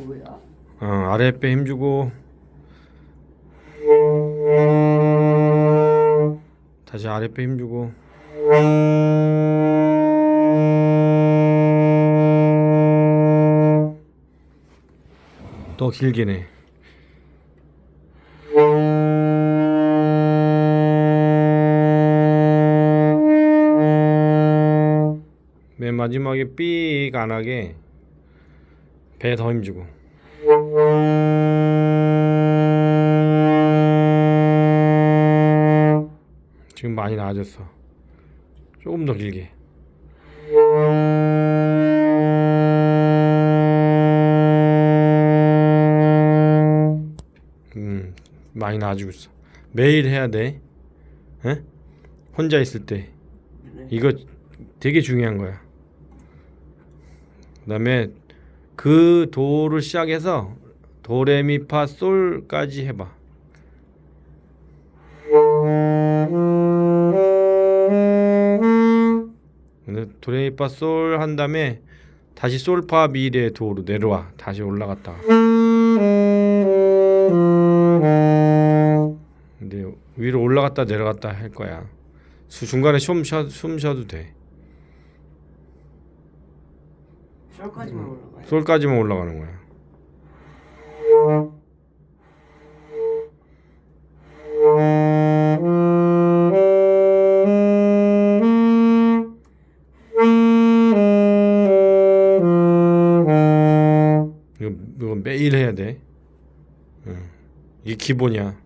뭐야? 어, 아랫배 힘주고. 다시 아랫배 힘주고. 더 길게네. 맨 마지막에 삑 안 하게 배더 힘주고. 지금 많이 나아졌어. 조금 더 길게. 음 많이 나아지고 있어. 매일 해야 돼. 에? 혼자 있을 때. 이거 되게 중요한 거야. 그 다음에 그 도를 시작해서 도레미파 솔까지 해봐. 도레미파 솔 한 다음에 다시 솔파 미레 도로 내려와. 다시 올라갔다가 근데 위로 올라갔다 내려갔다 할 거야. 수- 중간에 숨 쉬어도 돼 솔까지만 올라가요. 솔까지만 올라가는 거야 이거, 이거 매일 해야 돼 응. 이게 기본이야